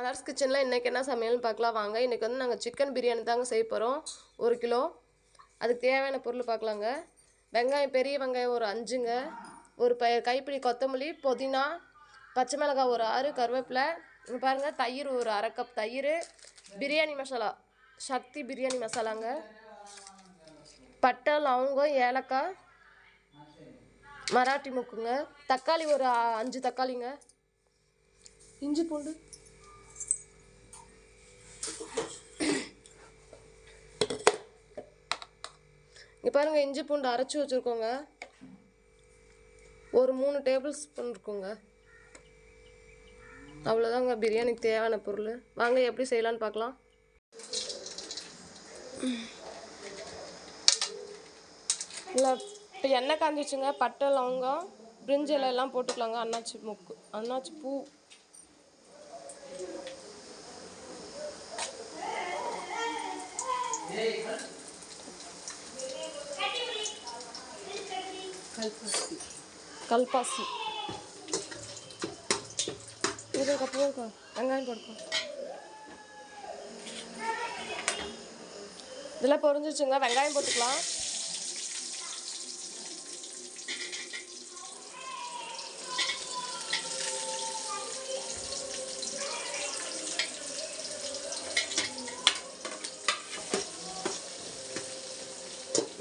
மலர்ஸ் கிச்சனில் இன்றைக்கி என்ன சமையல்னு பார்க்கலாம். வாங்க இன்றைக்கி வந்து நாங்கள் சிக்கன் பிரியாணி தாங்க செய்ய போகிறோம் ஒரு கிலோ. அதுக்கு தேவையான பொருள் பார்க்கலாங்க. வெங்காயம் பெரிய வெங்காயம் ஒரு அஞ்சுங்க. ஒரு ப கைப்பிடி கொத்தமல்லி புதினா பச்சை மிளகாய் ஒரு ஆறு கருவேப்பிலை. பாருங்கள் தயிர் ஒரு அரை கப் தயிர். பிரியாணி மசாலா. சக்தி பிரியாணி மசாலாங்க. பட்டை லவங்கம் ஏலக்காய். மராட்டி முக்குங்க. தக்காளி ஒரு அஞ்சு தக்காளிங்க. இஞ்சி பூண்டு. இங்கே பாருங்கள் இஞ்சி பூண்டு அரைச்சி வச்சுருக்கோங்க. ஒரு மூணு டேபிள் ஸ்பூன் இருக்குங்க. அவ்வளோதாங்க பிரியாணிக்கு தேவையான பொருள். வாங்க எப்படி செய்யலான்னு பார்க்கலாம். இல்லை இப்போ எண்ணெய் காஞ்சிச்சுங்க பட்டை லவங்கம் பிரிஞ்சி எல்லாம் போட்டுக்கலாங்க. அண்ணாச்சி முக்கு அண்ணாச்சி பூ. கல்பாசி. இதுக்கப்புறம் வெங்காயம் கொடுக்கும் இதெல்லாம் பொறிஞ்சிச்சுங்க வெங்காயம் போட்டுக்கலாம்.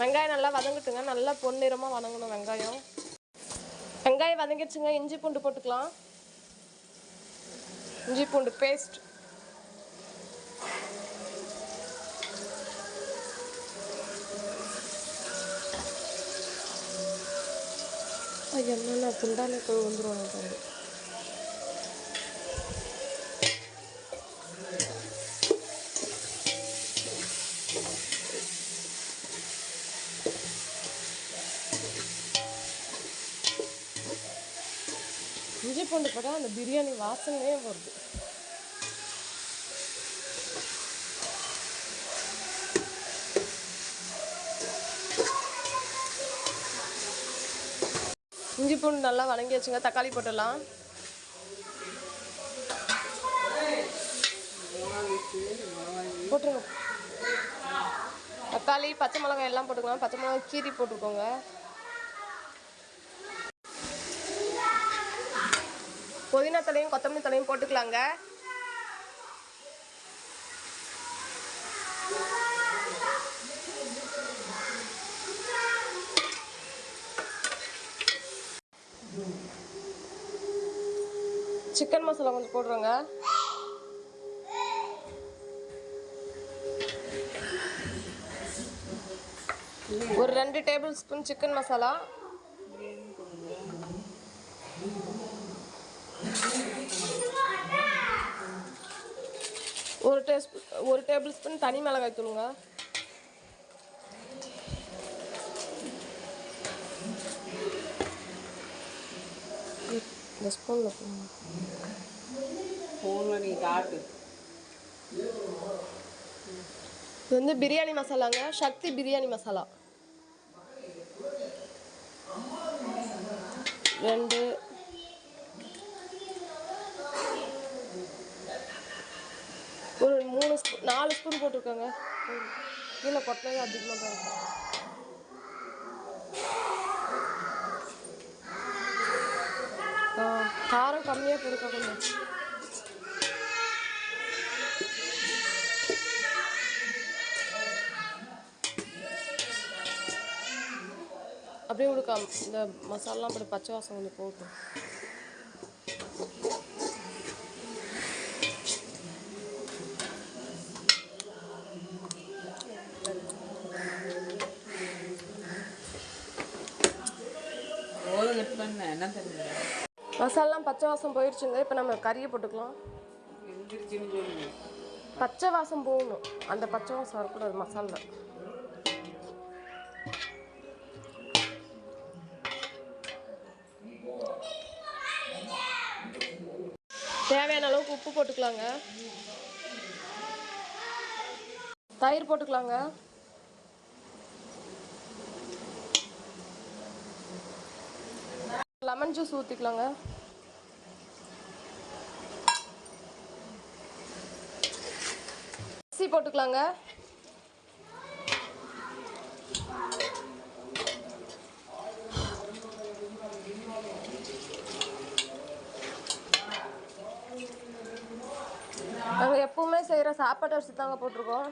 வெங்காயம் நல்லா வதங்கட்டுங்க. நல்லா பொன்னிறமாக வதங்கணும் வெங்காயம். வெங்காயம் வதங்கிடுச்சுங்க. இஞ்சி பூண்டு போட்டுக்கலாம். இஞ்சி பூண்டு பேஸ்ட் என்னென்ன குண்டான வந்துடுவாங்க இஞ்சி பூண்டு போட்டால் அந்த பிரியாணி வாசனையே வருது. இஞ்சி பூண்டு நல்லா வணங்கி வச்சுங்க தக்காளி போட்டுடலாம். போட்டுருங்க. தக்காளி பச்சை மிளகாய் எல்லாம் போட்டுக்கலாம். பச்சை மிளகாய் கீரி போட்டுக்கோங்க. புதினா தலையும் கொத்தமல்லி தலையும் போட்டுக்கலாங்க. சிக்கன் மசாலா கொஞ்சம் போடுறோங்க. ஒரு ரெண்டு டேபிள் ஸ்பூன் சிக்கன் மசாலா. ஒரு டேஸ்பூ ஒரு டேபிள் ஸ்பூன் தனி மிளகாய் தூளுங்க. இந்த ஸ்பூனில் போடுங்க. இது வந்து பிரியாணி மசாலாங்க. சக்தி பிரியாணி மசாலா. ரெண்டு ஒரு மூணு ஸ்பூன் நாலு ஸ்பூன் போட்டிருக்கோங்க. கீழே கொட்டினது அதிகமாக தான் இருக்கும் காரம் கம்மியாக போடுக்க கொஞ்சம். அப்படியே கொடுக்க இந்த மசாலாம் அப்படி பச்சை வாசம் கொஞ்சம் போட்டு என்ன தெரியுது மசாலாம் பச்சை வாசம் போயிடுச்சுங்க இப்போ நம்ம கறியை போட்டுக்கலாம். பச்சை வாசம் போகணும் அந்த பச்சை வாசம் வரக்கூடாது மசாலா. தேவையான அளவுக்கு உப்பு போட்டுக்கலாங்க. தயிர் போட்டுக்கலாங்க. லெமன் ஜூஸ் ஊற்றிக்கலாங்க அரிசி போட்டுக்கலாங்க. நாங்கள் எப்பவுமே செய்கிற சாப்பாட்டு அரிசி தாங்க போட்டிருக்கோம்.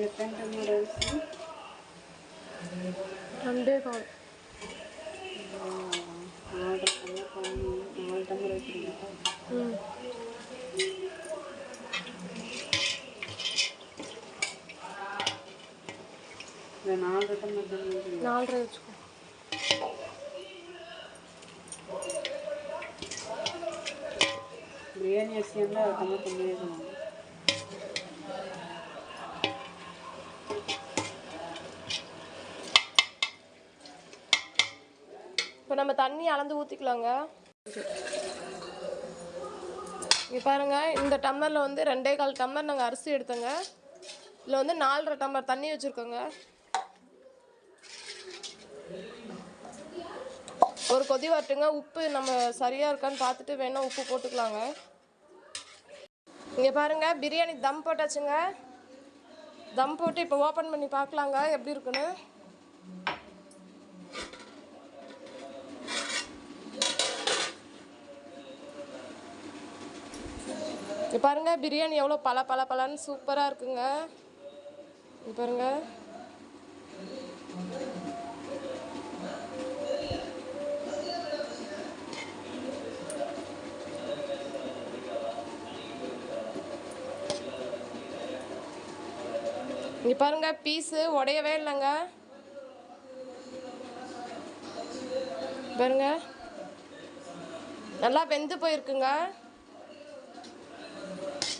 எத்தனை டம்ளர் அரிசி ரெண்டே கால் நாலு டம்ளர் பண்ணி நாலு டம்ளர் வைக்கிறீங்க ம் இந்த நாலு டம்ளர் தண்ணி வைக்கிறீங்க நம்ம தண்ணி அளந்து ஊற்றிக்கலாங்க இங்கே பாருங்க இந்த டம்ளரில் வந்து ரெண்டே கால் டம்ளர் நாங்கள் அரிசி எடுத்தோங்க. இதில் வந்து நாலரை டம்ளர் தண்ணி வச்சுருக்கோங்க. ஒரு கொதி வரட்டுங்க உப்பு நம்ம சரியாக இருக்கான்னு பார்த்துட்டு வேணால் உப்பு போட்டுக்கலாங்க. இங்கே பாருங்க பிரியாணி தம் போட்டாச்சுங்க. தம் போட்டு இப்போ ஓப்பன் பண்ணி பார்க்கலாங்க எப்படி இருக்குன்னு. இங்க பாருங்க பிரியாணி எவ்வளோ பல பல பலன்னு சூப்பராக இருக்குங்க. பாருங்க. இங்க பாருங்க பீஸு உடையவே இல்லைங்க. பாருங்க. நல்லா வெந்து போயிருக்குங்க.